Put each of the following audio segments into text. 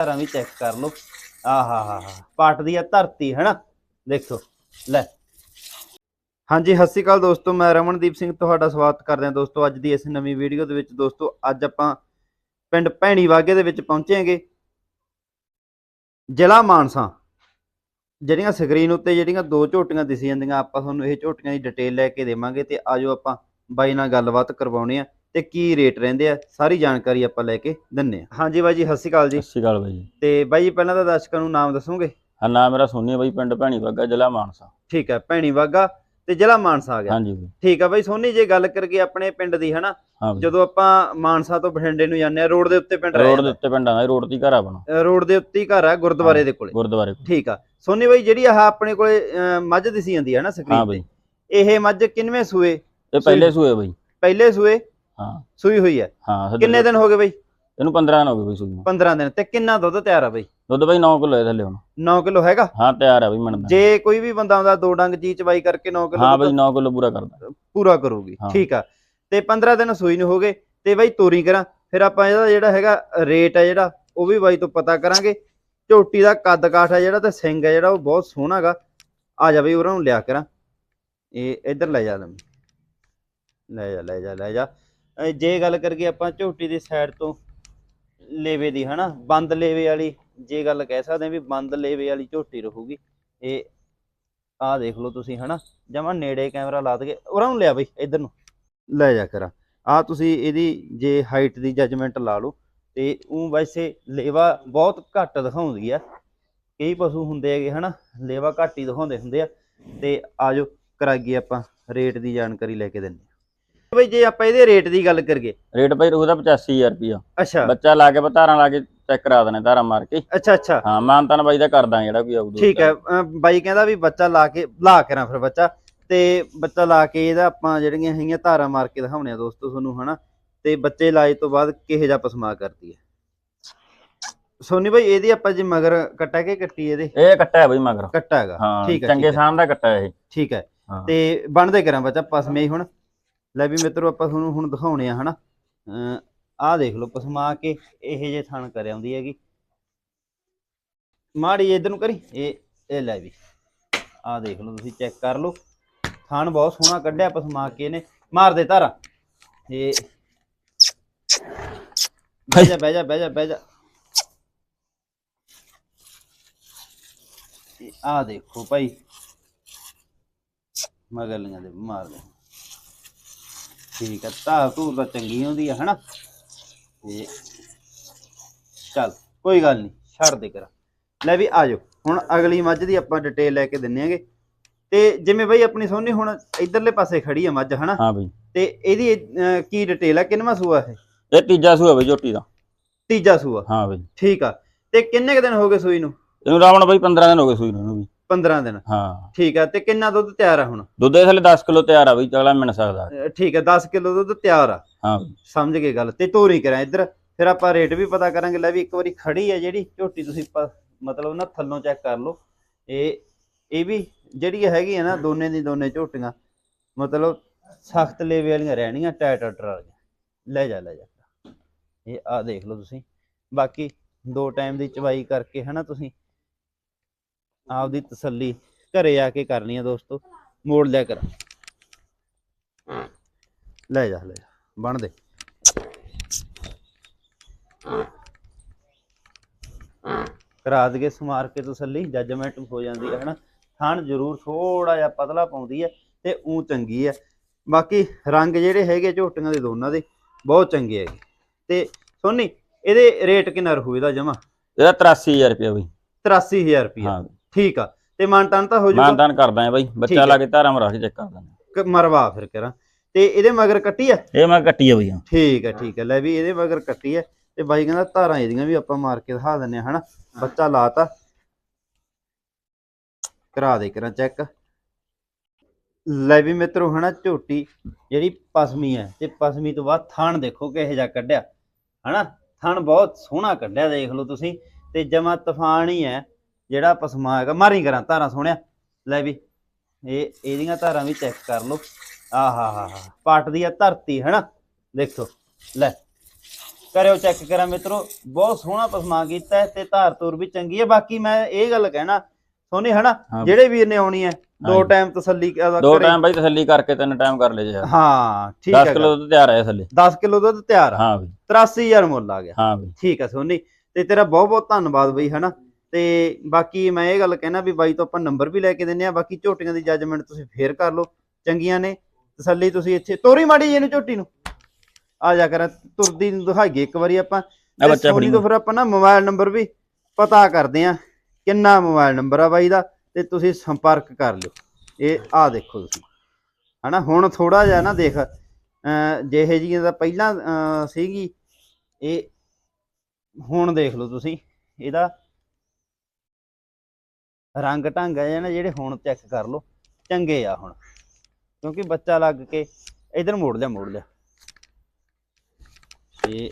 ਧਾਰਾਂ ਵੀ ਚੈੱਕ ਕਰ ਲਓ। ਆਹਾ ਹਾ ਹਾ ਪਾਟ ਆ ਧਰਤੀ ਹੈ ਦੇਖੋ, ਲੈ। ਹਾਂਜੀ, ਸਤਿ ਸ਼੍ਰੀ ਅਕਾਲ ਦੋਸਤੋ, ਮੈਂ ਰਮਨਦੀਪ ਸਿੰਘ ਤੁਹਾਡਾ ਸਵਾਗਤ ਕਰਦੇ ਹਾਂ ਦੋਸਤੋ, ਅੱਜ ਦੀ ਇਸ ਨਵੀਂ ਵੀਡੀਓ ਦੇ ਵਿੱਚ। ਦੋਸਤੋ, ਅੱਜ ਆਪਾਂ ਪਿੰਡ ਭੈਣੀ ਵਾਗੇ ਦੇ ਵਿੱਚ ਪਹੁੰਚੇਗੇ ਜ਼ਿਲ੍ਹਾ ਮਾਨਸਾ। ਜਿਹੜੀਆਂ ਸਕਰੀਨ ਉੱਤੇ ਜਿਹੜੀਆਂ ਦੋ ਝੋਟੀਆਂ ਦਿਸ ਜਾਂਦੀਆਂ, ਆਪਾਂ ਤੁਹਾਨੂੰ ਇਹ ਝੋਟੀਆਂ ਦੀ ਡਿਟੇਲ ਲੈ ਕੇ ਦੇਵਾਂਗੇ ਤੇ ਆਜੋ ਆਪਾਂ ਬਾਈ ਨਾਲ ਗੱਲਬਾਤ ਕਰਵਾਉਣੀ ਆ। ਤੇ ਕੀ ਰੇਟ ਰਹਿੰਦੇ ਆ ਸਾਰੀ ਜਾਣਕਾਰੀ ਆਪਾਂ ਲੈ ਕੇ ਦਿੰਨੇ ਆ। ਹਾਂਜੀ ਬਾਈ ਜੀ ਸਤਿ ਸ਼੍ਰੀ ਅਕਾਲ ਜੀ। ਸਤਿ ਸ਼੍ਰੀ ਅਕਾਲ ਬਾਈ ਜੀ। ਤੇ ਬਾਈ ਜੀ ਪਹਿਲਾਂ ਤਾਂ ਦਰਸ਼ਕਾਂ ਨੂੰ ਨਾਮ ਦੱਸੋਗੇ? ਹਾਂ ਨਾਮ ਮੇਰਾ ਸੋਨੀ ਬਾਈ ਪਿੰਡ ਭੈਣੀ ਬੱਗਾ ਜ਼ਿਲ੍ਹਾ ਮਾਨਸਾ। ਠੀਕ ਹੈ ਭੈਣੀ ਵਾਗਾ ਤੇ ਜ਼ਿਲ੍ਹਾ ਮਾਨਸਾ ਆ ਗਿਆ। ਹਾਂਜੀ ਬਾਈ। ਠੀਕ ਆ ਬਾਈ ਸੋਨੀ ਜੇ ਗੱਲ ਕਰੀਏ ਆਪਣੇ ਪਿੰਡ ਦੀ ਹਨਾ? ਜਦੋਂ ਆਪਾਂ ਮਾਨਸਾ ਤੋਂ ਬਠਿੰਡੇ ਨੂੰ ਜਾਂਦੇ ਆ ਰੋਡ ਦੇ ਉੱਤੇ ਪਿੰਡ ਰੋਡ ਦੇ ਉੱਤੇ ਪਿੰਡਾਂ ਦਾ ਰੋਡ ਦੀ ਘਰ ਆਪਣਾ। ਰੋਡ ਦੇ ਉੱਤੇ ਹੀ ਘਰ ਆ ਗੁਰਦੁਆਰੇ ਦੇ ਕੋਲੇ। ਗੁਰਦੁਆਰੇ ਕੋਲ। ਠੀਕ ਆ। ਸੋਨੀ ਬਾਈ ਜਿਹੜੀ ਆਹ ਆਪਣੇ ਕੋਲੇ ਮੱਝ ਦਿਸੀ ਜਾਂਦੀ ਹੈ ਨਾ ਸਕਰੀਨ ਤੇ ਇਹ ਮੱਝ ਕਿੰਨਵੇਂ ਸੂਏ? ਇਹ ਪਹਿਲੇ ਸੂਏ। ਬਾਈ। ਪਹਿਲੇ ਸੂਏ? ਹਾਂ। ਸੂਈ ਹੋਈ ਹੈ? ਹਾਂ ਕਿੰਨੇ ਦਿਨ ਹੋ ਗਏ ਬਾਈ? ਇਹਨੂੰ 15 ਦਿਨ ਹੋ ਗਏ ਬਾਈ ਸੂਈ ਨੂੰ। 15 ਦਿਨ। ਤੇ ਕਿੰਨਾ ਦੁੱਧ ਤਿਆਰ ਆ ਬਾਈ? ਦੁੱਧ ਬਾਈ 9 ਕਿਲੋ ਹੈ ਥੱਲੇ ਹੁਣ। 9 ਕਿਲੋ ਹੈਗਾ? ਹਾਂ ਤਿਆਰ ਹੈ ਬਾਈ ਮਣ ਜੇ ਕੋਈ ਵੀ ਬੰਦਾ ਆਉਂਦਾ ਦੋ ਡੰਗ ਚੀਚ ਬਾਈ ਕਰਕੇ 9 ਹਾਂ ਕਿਲੋ ਬਾਈ 9 ਕਿਲੋ ਪੂਰਾ ਕਰਦਾ। ਪੂਰਾ ਕਰੂਗੀ। ਹਾਂ। ਠੀਕ ਆ। ਤੇ 15 ਦਿਨ ਸੂਈ ਨੂੰ ਹੋ ਗਏ। ਤੇ ਬਾਈ ਤੋਰੀ ਕਰਾਂ। ਫਿਰ ਆਪਾਂ ਇਹਦਾ ਜਿਹੜਾ ਹੈਗਾ ਰੇਟ ਹੈ ਜਿਹੜਾ ਉਹ ਵੀ ਬਾਈ ਤੋਂ ਪਤਾ ਕਰਾਂਗੇ। ਝੋਟੀ ਦਾ ਕੱਦ ਕਾਠ ਹੈ ਜਿਹੜਾ ਤੇ ਸਿੰਘ ਹੈ ਜਿਹੜਾ ਉਹ ਬਹੁਤ ਸੋਹਣਾ ਹੈਗਾ। ਆ ਜਾ ਬਈ ਉਹਨਾਂ ਨੂੰ ਲਿਆ ਕਰਾਂ। ਇਹ ਇੱਧਰ ਲੈ ਜਾ ਲੈ ਜਾ ਲੈ ਜਾ ਲੈ ਜਾ। ਜੇ ਗੱਲ ਕਰੀਏ ਆਪਾਂ ਝੋਟੀ ਦੀ ਸਾਈਡ ਤੋਂ, ਲੇਵੇ ਦੀ, ਹਨਾ? ਬੰਦ ਲੇਵੇ ਵਾਲੀ, ਜੇ ਗੱਲ ਕਹਿ ਸਕਦੇ ਹਾਂ ਵੀ ਬੰਦ ਲੇਵੇ ਵਾਲੀ ਝੋਟੀ ਰਹੂਗੀ, ਇਹ ਆਹ ਦੇਖ ਲਓ ਤੁਸੀਂ, ਹਨਾ? ਜਮਾ ਨੇੜੇ ਕੈਮਰਾ ਲਾ ਦਗੇ ਉਹਨਾਂ ਨੂੰ ਲਿਆ ਬਈ, ਇੱਧਰ ਨੂੰ। ਲੈ ਜਾ ਕਰਾਂ। ਆ ਤੁਸੀਂ ਇਹਦੀ ਜੇ ਹਾਈਟ ਦੀ ਜੱਜਮੈਂਟ ਲਾ ਲਓ, ਤੇ ਉਹ ਵੈਸੇ ਲੇਵਾ ਬਹੁਤ ਘੱਟ ਦਿਖਾਉਂਦੀ ਆ। ਕਈ ਪਸ਼ੂ ਹੁੰਦੇ ਹੈਗੇ, ਹਨਾ? ਲੇਵਾ ਘੱਟ ਹੀ ਦਿਖਾਉਂਦੇ ਹੁੰਦੇ ਆ। ਤੇ ਆਜੋ ਕਰਾਈਏ ਆਪਾਂ ਰੇਟ ਦੀ ਜਾਣਕਾਰੀ ਲੈ ਕੇ ਦਿੰਦੇ ਬਈ ਜੇ ਆਪਾਂ ਇਹਦੇ ਰੇਟ ਦੀ ਗੱਲ ਕਰੀਏ। ਰੇਟ ਬਾਈ ਉਹਦਾ 85000 ਰੁਪਿਆ ਅੱਛਾ। ਬੱਚਾ ਲਾ ਕੇ ਧਾਰਾਂ ਲਾ ਕੇ ਚੈੱਕ ਕਰਾ ਦੇਣੇ ਧਾਰਾਂ ਮਾਰ ਕੇ। ਅੱਛਾ ਅੱਛਾ। ਹਾਂ ਮਾਨਤਾਨ ਬਾਈ ਦਾ ਕਰਦਾ ਜਿਹੜਾ ਕੋਈ ਆਊ ਠੀਕ ਹੈ। ਬਾਈ ਕਹਿੰਦਾ ਵੀ ਬੱਚਾ ਲਾ ਕੇ ਲਾ ਕੇ ਨਾ ਫਿਰ ਬੱਚਾ। ਤੇ ਬੱਚਾ ਲਾ ਕੇ ਇਹਦਾ ਆਪਾਂ ਜਿਹੜੀਆਂ ਹੈਗੀਆਂ ਧਾਰਾਂ ਮਾਰ ਕੇ ਦਿਖਾਉਣੇ ਆ ਦੋਸਤੋ ਤੁਹਾਨੂੰ ਹਨਾ। ਤੇ ਬੱਚੇ ਲਾਏ ਤੋਂ ਬਾਅਦ ਕਿਹੋ ਜਿਹਾ ਪਸਮਾ ਕਰਦੀ ਹੈ? ਸੋਨੀ ਬਾਈ ਇਹਦੀ ਆਪਾਂ ਜੇ ਮਗਰ ਕੱਟਾ ਕੇ ਕੱਟੀ ਇਹਦੇ? ਇਹ ਕੱਟਾ ਹੈ ਬਾਈ ਮਗਰ। ਕੱਟਾ ਹੈਗਾ। ਹਾਂ ਠੀਕ ਹੈ, ਚੰਗੇ ਠੀਕ ਹੈ। ਸਾਨ ਦਾ ਕੱਟਾ ਹੈ ਇਹ। ਠੀਕ ਹੈ। ਤੇ ਬਣਦੇ ਕਰਾਂ ਬੱਚਾ ਪਸਮੇ ਹੁਣ। ਲੈ ਵੀ ਮਿੱਤਰੋ ਆਪਾਂ ਤੁਹਾਨੂੰ ਹੁਣ ਦਿਖਾਉਣੇ ਆ ਹਨਾ। ਅਹ ਆਹ ਦੇਖ ਲਓ ਪਸਮਾ ਕੇ ਇਹ ਜੇ ਥਣ ਕਰ ਆਉਂਦੀ ਹੈਗੀ। ਮਾੜੀ ਇਧਰ ਨੂੰ ਕਰੀ, ਇਹ ਇਹ ਲੈ ਵੀ। ਆਹ ਦੇਖ ਲਓ ਤੁਸੀਂ ਚੈੱਕ ਕਰ ਲਓ। ਥਣ ਬਹੁਤ ਸੋਹਣਾ ਕੱਢਿਆ ਪਸਮਾ ਕੇ ਇਹਨੇ ਮਾਰ ਦੇ ਧਾਰਾ। ਇਹ ਬਹਿ ਜਾ ਬਹਿ ਜਾ ਬਹਿ ਜਾ ਬਹਿ ਜਾ। ਆ ਦੇਖੋ ਭਾਈ। ਮਗਲੀਆਂ ਦੇ ਮਾਰ ਦੇ। ਠੀਕ ਹੈ ਤਾਂ ਤੂੰ ਤਾਂ ਚੰਗੀ ਹੁੰਦੀ ਆ ਹਨਾ? ਤੇ ਚੱਲ ਕੋਈ ਗੱਲ ਨਹੀਂ ਛੱਡ ਦੇ ਕਰਾ। ਲੈ ਵੀ ਆ ਜਾਓ ਹੁਣ ਅਗਲੀ ਮੱਝ ਦੀ ਆਪਾਂ ਡਿਟੇਲ ਲੈ ਕੇ ਦਿੰਨੇ ਆਂਗੇ। ਤੇ ਜਿਵੇਂ ਬਈ ਆਪਣੀ ਸੋਨੀ ਹੁਣ ਇਧਰਲੇ ਪਾਸੇ ਖੜੀ ਆ ਮੱਝ ਹਨਾ? ਹਾਂ ਬਾਈ। ਤੇ ਇਹਦੀ ਅਹ, ਕੀ ਡਿਟੇਲ ਆ ਕਿੰਨਵਾਂ ਸੂਆ ਇਹ? ਇਹ ਤੀਜਾ ਸੂਆ ਬਾਈ ਝੋਟੀ ਦਾ। ਤੀਜਾ ਸੂਆ। ਹਾਂ ਬਾਈ। ਠੀਕ ਆ ਤੇ ਕਿੰਨੇ ਕੁ ਦਿਨ ਹੋ ਗਏ ਸੂਈ ਨੂੰ? ਇਹਨੂੰ ਰਾਵਣ ਬਾਈ 15 ਦਿਨ ਹੋ ਗਏ ਸੂਈ ਨੂੰ ਇਹਨੂੰ ਵੀ। 15 ਦਿਨ। ਹਾਂ। ਠੀਕ ਆ ਤੇ ਕਿੰਨਾ ਦੁੱਧ ਤਿਆਰ ਆ ਹੁਣ? ਦੁੱਧ ਦੇ ਥੱਲੇ 10 ਕਿਲੋ ਤਿਆਰ ਆ ਬਈ ਚਗਲਾ ਮਿਣ ਸਕਦਾ। ਠੀਕ ਆ 10 ਕਿਲੋ ਦੁੱਧ ਤਿਆਰ ਆ। ਹਾਂ। ਬਈ। ਸਮਝ ਗਏ ਗੱਲ ਤੇ ਤੋਰੀ ਕਰਾਂ ਇੱਧਰ। ਫਿਰ ਆਪਾਂ ਰੇਟ ਵੀ ਪਤਾ ਕਰਾਂਗੇ ਲੈ ਵੀ ਇੱਕ ਵਾਰੀ ਖੜੀ ਹੈ ਜਿਹੜੀ ਝੋਟੀ ਤੁਸੀਂ ਪ- ਮਤਲਬ ਨਾ ਥੱਲੋਂ ਚੈੱਕ ਕਰ ਲਓ। ਇਹ ਇਹ ਵੀ ਜਿਹੜੀ ਹੈਗੀ ਹੈ ਨਾ ਦੋਨੇ ਦੀ ਦੋਨੇ ਝੋਟੀਆਂ ਮਤਲਬ ਸਖਤ ਲੇਵੇ ਵਾਲੀਆਂ ਰਹਿਣੀਆਂ ਟਾਇਟ ਟਰ ਵਾਲੀਆਂ। ਲੈ ਜਾ ਲੈ ਜਾ। ਇਹ ਆ ਦੇਖ ਲਓ ਤੁਸੀਂ। ਬਾਕੀ ਦੋ ਟਾਈਮ ਦੀ ਚਵਾਈ ਕਰਕੇ ਹਨਾ ਤੁਸੀਂ ਆਪਦੀ ਤਸੱਲੀ ਘਰੇ ਆ ਕੇ ਕਰਨੀ ਆ ਦੋਸਤੋ ਮੋੜ ਲਿਆ ਕਰ। ਲੈ ਜਾ ਲੈ ਜਾ ਬਣ ਦੇ। ਕਰਾ ਦਗੇ ਸਮਾਰ ਕੇ ਤਸੱਲੀ ਜੱਜਮੈਂਟ ਹੋ ਜਾਂਦੀ ਹੈ ਹਨਾ? ਥਣ ਜ਼ਰੂਰ ਥੋੜਾ ਜਿਹਾ ਪਤਲਾ ਪਾਉਂਦੀ ਹੈ ਤੇ ਉਹ ਚੰਗੀ ਹੈ। ਬਾਕੀ ਰੰਗ ਜਿਹੜੇ ਹੈਗੇ ਝੋਟੀਆਂ ਦੇ ਦੋਨਾਂ ਦੇ ਬਹੁਤ ਚੰਗੇ ਹੈਗੇ। ਤੇ ਸੋਨੀ ਇਹਦੇ ਰੇਟ ਕਿੰਨਾ ਰਹੂ ਇਹਦਾ ਜਮਾ? ਇਹਦਾ 83000 ਰੁਪਿਆ ਬਈ। 83000 ਰੁਪਏ ਹਾਂ। ਠੀਕ ਆ ਤੇ ਮਾਨਤਾਨ ਤਾਂ ਹੋ ਜਾਊਗਾ ਮਾਨਤਾਨ ਕਰਦਾ ਹੈ ਬਾਈ ਬੱਚਾ। ਲਾ ਕੇ ਧਾਰਾਂ ਮਾਰ ਕੇ ਚੈੱਕ ਕਰ ਦਿੰਦੇ ਕ- ਮਰਵਾ ਫਿਰ ਕਰਾਂ। ਤੇ ਇਹਦੇ ਮਗਰ ਕੱਟੀ ਆ? ਇਹ ਮੈਂ ਕੱਟੀ ਆ ਬਈ। ਠੀਕ ਹੈ ਠੀਕ ਹੈ ਲੈ ਵੀ ਇਹਦੇ ਮਗਰ ਕੱਟੀ ਹੈ ਤੇ ਬਾਈ ਕਹਿੰਦਾ ਧਾਰਾਂ ਇਹਦੀਆਂ ਵੀ ਆਪਾਂ ਮਾਰ ਕੇ ਦਿਖਾ ਦਿੰਨੇ ਆ ਹਨਾ? ਬੱਚਾ ਲਾਤਾ। ਕਰਾ ਦੇ ਕਰਾਂ ਚੈੱਕ। ਲੈ ਵੀ ਮਿੱਤਰੋ ਹਨਾ ਝੋਟੀ ਜਿਹੜੀ ਪਸਮੀ ਹੈ ਤੇ ਪਸਮੀ ਤੋਂ ਬਾਅਦ ਥਣ ਦੇਖੋ ਕਿਹੋ ਜਿਹਾ ਕੱਢਿਆ ਹਨਾ? ਥਣ ਬਹੁਤ ਸੋਹਣਾ ਕੱਢਿਆ ਦੇਖ ਲਓ ਤੁਸੀਂ। ਤੇ ਜਮਾ ਤੂਫਾਨ ਹੀ ਹੈ। ਜਿਹੜਾ ਪਸਮਾ ਹੈਗਾ ਮਾਰੀ ਕਰਾਂ ਧਾਰਾਂ ਸੋਹਣਿਆ। ਲੈ ਵੀ ਇਹ ਇਹਦੀਆਂ ਧਾਰਾਂ ਵੀ ਚੈੱਕ ਕਰ ਲਓ। ਆਹਾ ਹਾ ਹਾ ਪਾਟ ਦੀ ਆ ਧਰਤੀ ਹਨਾ? ਦੇਖੋ ਲੈ। ਕਰਿਓ ਚੈੱਕ ਕਰਾਂ ਮਿੱਤਰੋ। ਬਹੁਤ ਸੋਹਣਾ ਪਸਮਾ ਕੀਤਾ ਤੇ ਧਾਰ ਤੂਰ ਵੀ ਚੰਗੀ ਹੈ। ਬਾਕੀ ਮੈਂ ਇਹ ਗੱਲ ਕਹਿਣਾ ਸੋਨੀ ਹਨਾ। ਜਿਹੜੇ ਵੀਰ ਨੇ ਆਉਣੀ ਹੈ ਦੋ। ਟਾਈਮ ਤਸੱਲੀ ਦੋ। ਟਾਈਮ ਬਾਈ ਤਸੱਲੀ ਕਰਕੇ ਤਿੰਨ ਟਾਈਮ ਕਰ ਲੈ ਜੇ ਹਾਂ ਠੀਕ 10 ਹੈ ਕਿਲੋ ਦੁੱਧ ਤਿਆਰ ਹੈ ਥੱਲੇ 10 ਕਿਲੋ ਦੁੱਧ ਤਿਆਰ ਹਾਂ ਬਈ। 83000 ਮੁੱਲ ਆ ਗਿਆ। ਹਾਂ ਬਈ। ਠੀਕ ਹੈ ਸੋਨੀ। ਤੇ ਤੇਰਾ ਬਹੁਤ ਬਹੁਤ ਧੰਨਵਾਦ ਬਈ ਹਨਾ? ਤੇ ਬਾਕੀ ਮੈਂ ਇਹ ਗੱਲ ਕਹਿਣਾ ਵੀ ਬਾਈ ਤੋਂ ਆਪਾਂ ਨੰਬਰ ਵੀ ਲੈ ਕੇ ਦਿੰਨੇ ਆ ਬਾਕੀ ਝੋਟੀਆਂ ਦੀ ਜੱਜਮੈਂਟ ਤੁਸੀਂ ਫੇਰ ਕਰ ਲਓ ਚੰਗੀਆਂ ਨੇ। ਤਸੱਲੀ ਤੁਸੀਂ ਇੱਥੇ ਤੋਰੀ ਮਾੜੀ ਜੀ ਇਹਨੂੰ ਝੋਟੀ ਨੂੰ। ਆ ਜਾ ਕਰ ਤੁਰਦੀ ਨੂੰ ਦਿਖਾਈਏ ਇੱਕ ਵਾਰੀ ਆਪਾਂ। ਸੋਨੀ ਤੋਂ ਫਿਰ ਆਪਾਂ ਨਾ ਮੋਬਾਈਲ ਨੰਬਰ ਵੀ ਪਤਾ ਕਰਦੇ ਆ ਕਿੰਨਾ ਮੋਬਾਈਲ ਨੰਬਰ ਆ ਬਾਈ ਦਾ ਤੇ ਤੁਸੀਂ ਸੰਪਰਕ ਕਰ ਲਿਓ। ਇਹ ਆ ਦੇਖੋ ਤੁਸੀਂ। ਹਨਾ ਹੁਣ ਥੋੜਾ ਜਿਹਾ ਨਾ ਦੇਖ ਜਿਹੇ ਜੀ ਦਾ ਪਹਿਲਾਂ ਸੀਗੀ ਇਹ ਹੁਣ ਦੇਖ ਲਓ ਤੁਸੀਂ ਇਹਦਾ ਰੰਗ ਢੰਗ ਹੈ ਨਾ ਜਿਹੜੇ ਹੁਣ ਚੈੱਕ ਕਰ ਲਓ ਚੰਗੇ ਆ ਹੁਣ। ਕਿਉਂਕਿ ਬੱਚਾ ਲੱਗ ਕੇ ਇਧਰ ਮੋੜ ਲਿਆ ਮੋੜ ਲਿਆ। ਤੇ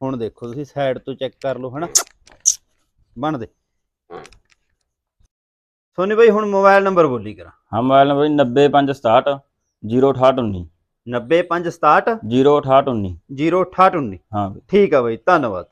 ਹੁਣ ਦੇਖੋ ਤੁਸੀਂ ਸਾਈਡ ਤੋਂ ਚੈੱਕ ਕਰ ਲਓ ਹਨਾ? ਬਣਦੇ ਸੋਨੀ ਬਾਈ ਹੁਣ ਮੋਬਾਈਲ ਨੰਬਰ ਬੋਲੀ ਕਰਾਂ। ਹਾਂ ਮੋਬਾਈਲ ਨੰਬਰ 90567 06819 90567 06819 06819 ਹਾਂ। ਠੀਕ ਆ ਬਾਈ ਧੰਨਵਾਦ।